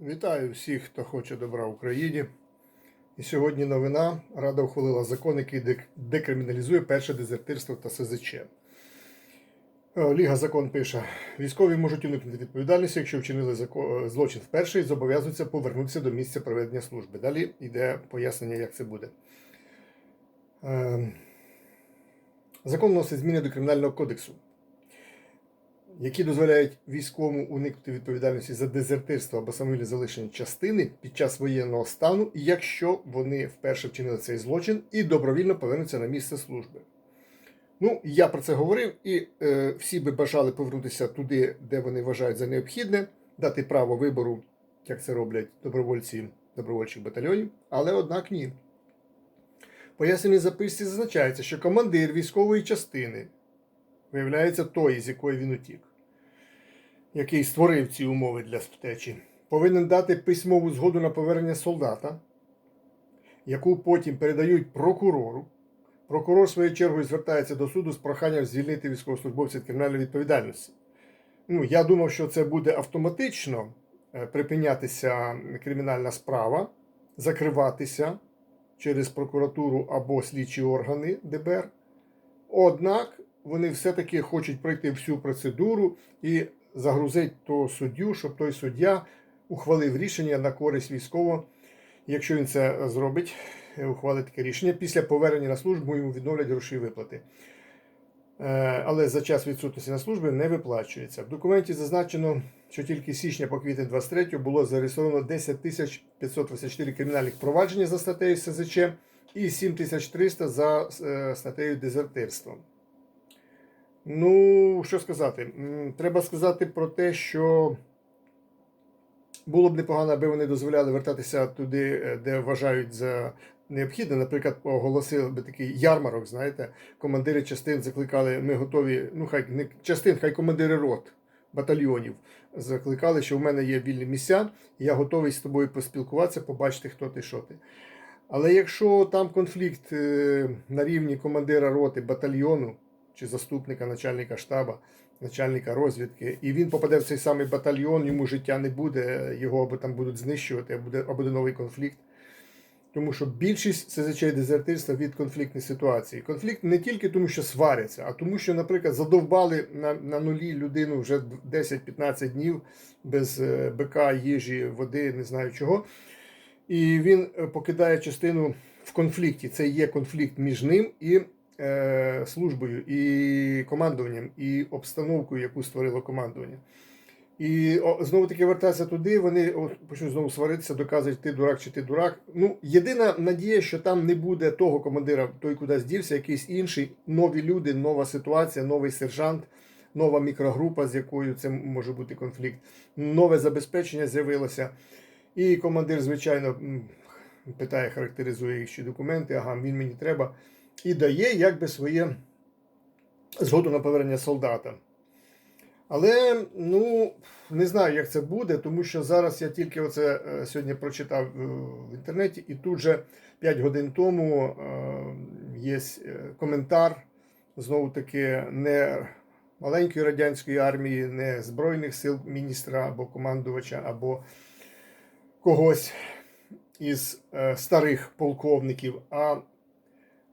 Вітаю всіх, хто хоче добра Україні. І сьогодні новина. Рада ухвалила закон, який декриміналізує перше дезертирство та СЗЧ. Е, Ліга закон пише: військові можуть уникнути відповідальності, якщо вчинили е, злочин вперше і зобов'язуються повернутися до місця проведення служби. Далі йде пояснення, як це буде. Е, Закон вносить зміни до Кримінального кодексу які дозволяють військовому уникнути відповідальності за дезертирство або самовільне залишення частини під час воєнного стану, якщо вони вперше вчинили цей злочин і добровільно повернуться на місце служби. Ну, я про це говорив, і е, всі би бажали повернутися туди, де вони вважають за необхідне, дати право вибору, як це роблять добровольці добровольчих батальйонів, але однак ні. В поясненій записці зазначається, що командир військової частини виявляється той, з якої він утік, який створив ці умови для втечі, повинен дати письмову згоду на повернення солдата, яку потім передають прокурору. Прокурор, своєю чергою, звертається до суду з проханням звільнити військовослужбовця від кримінальної відповідальності. Ну, я думав, що це буде автоматично е, припинятися кримінальна справа, закриватися через прокуратуру або слідчі органи ДБР. Однак вони все-таки хочуть пройти всю процедуру і загрузити того суддю, щоб той суддя ухвалив рішення на користь військового. Якщо він це зробить, е, ухвалить таке рішення, після повернення на службу йому відновлять грошові виплати. Е, Але за час відсутності на службі не виплачується. В документі зазначено, що тільки з січня по квітень 23 було зареєстровано 10 тисяч 524 кримінальних провадження за статтею СЗЧ і 7300 за е, статтею дезертирства. Ну, що сказати? Треба сказати про те, що було б непогано, аби вони дозволяли вертатися туди, е, де вважають за необхідне. Наприклад, оголосили би такий ярмарок, знаєте, командири частин закликали, ми готові, ну хай не частин, хай командири рот, батальйонів закликали, що в мене є вільні місця, і я готовий з тобою поспілкуватися, побачити, хто ти, що ти. Але якщо там конфлікт е, на рівні командира роти батальйону чи заступника начальника штаба, начальника розвідки, і він попаде в цей самий батальйон, йому життя не буде, його або там будуть знищувати, або буде, або буде новий конфлікт. Тому що більшість звичайно дезертирства від конфліктної ситуації. Конфлікт не тільки тому, що сваряться, а тому, що, наприклад, задовбали на, на нулі людину вже 10-15 днів без е, бика, їжі, води, не знаю чого. І він е, покидає частину в конфлікті. Це є конфлікт між ним і службою, і командуванням, і обстановкою, яку створило командування. І знову таки вертатися туди, вони почнуть знову сваритися, доказують, ти дурак чи ти дурак. Ну, єдина надія, що там не буде того командира, той кудись дівся, якийсь інший, нові люди, нова ситуація, новий сержант, нова мікрогрупа, з якою це може бути конфлікт, нове забезпечення з'явилося. І командир, звичайно, питає, характеризує їх документи, ага, він мені треба, і дає якби своє згоду на повернення солдата. Але ну не знаю, як це буде, тому що зараз я тільки оце е, сьогодні прочитав е, в інтернеті, і тут же 5 годин тому е, є коментар знову таки не маленької радянської армії, не Збройних сил міністра або командувача, або когось із старих полковників, а,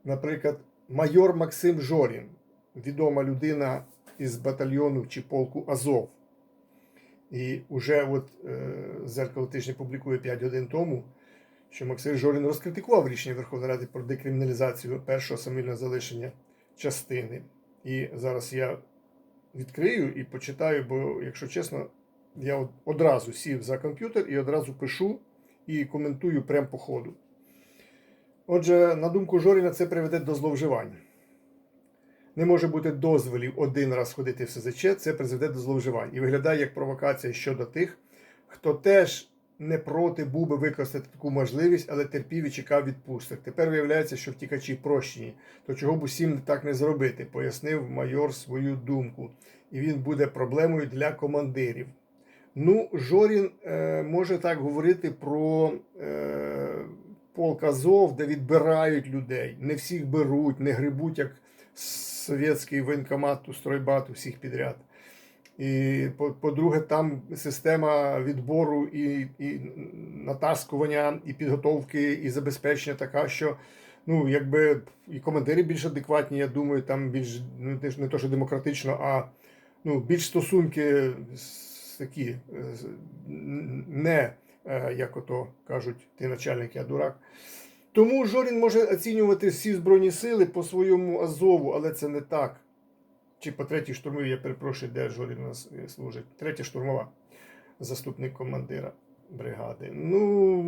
наприклад, майор Максим Жорін, відома людина із батальйону чи полку Азов. І вже от е, зеркало тижня публікує 5 годин тому, що Максим Жорін розкритикував рішення Верховної Ради про декриміналізацію першого самовільного залишення частини. І зараз я відкрию і почитаю, бо, якщо чесно, я одразу сів за комп'ютер і одразу пишу і коментую прямо по ходу. Отже, на думку Жоріна, це приведе до зловживань. Не може бути дозволів один раз ходити в СЗЧ, це призведе до зловживань. І виглядає як провокація щодо тих, хто теж не проти був би використати таку можливість, але терпів і чекав відпусток. Тепер виявляється, що втікачі прощені. То чого б усім так не зробити, пояснив майор свою думку. І він буде проблемою для командирів. Ну, Жорін е, може так говорити про е, полк Азов, де відбирають людей. Не всіх беруть, не грибуть, як совєтський воєнкомат, стройбат, усіх підряд. І по- по-друге, там система відбору і, і натаскування, і підготовки, і забезпечення така, що ну, якби і командири більш адекватні, я думаю, там більш ну, не, то, що демократично, а ну, більш стосунки такі, е, не, як ото кажуть, ти начальник, я дурак. Тому Жорін може оцінювати всі Збройні сили по своєму Азову, але це не так. Чи по третій штурмовій, я перепрошую, де Жорін у нас е, служить. Третя штурмова, заступник командира бригади. Ну,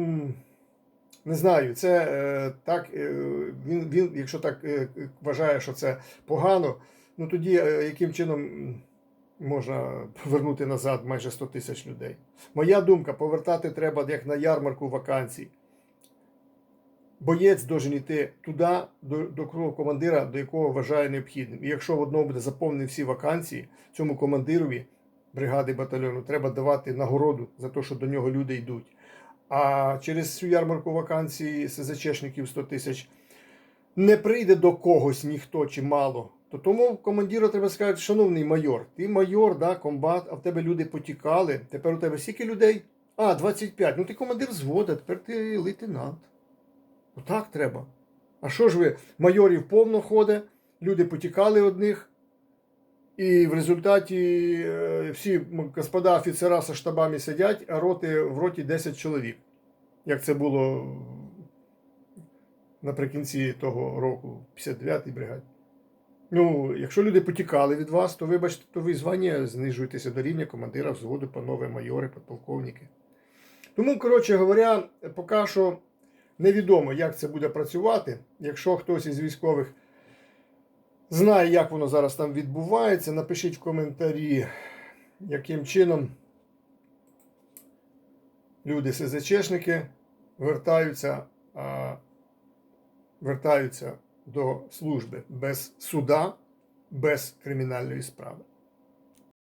не знаю, це е, так. Е, він, він, якщо так е, вважає, що це погано, ну тоді е, яким чином можна повернути назад майже 100 тисяч людей? Моя думка, повертати треба як на ярмарку вакансій. Боєць должен йти туди, до, до кругу командира, до якого вважає необхідним. І якщо в одному буде заповнені всі вакансії, цьому командирові бригади батальйону треба давати нагороду за те, що до нього люди йдуть. А через цю ярмарку вакансій СЗЧшників 100 тисяч не прийде до когось ніхто чи мало. То тому командиру треба сказати, шановний майор, ти майор, да, комбат, а в тебе люди потікали. Тепер у тебе скільки людей? А, 25. Ну ти командир взвода, тепер ти лейтенант. Отак треба. А що ж ви, майорів повно ходить, люди потікали одних, і в результаті е, всі господа офіцера зі штабами сидять, а роти в роті 10 чоловік. Як це було наприкінці того року, 59-й бригаді. Ну, якщо люди потікали від вас, то вибачте, то ви звання знижуєтеся до рівня командира взводу, панове майори, подполковники. Тому, коротше говоря, поки що невідомо, як це буде працювати. Якщо хтось із військових знає, як воно зараз там відбувається, напишіть в коментарі, яким чином люди СЗЧшники вертаються, вертаються до служби без суда, без кримінальної справи.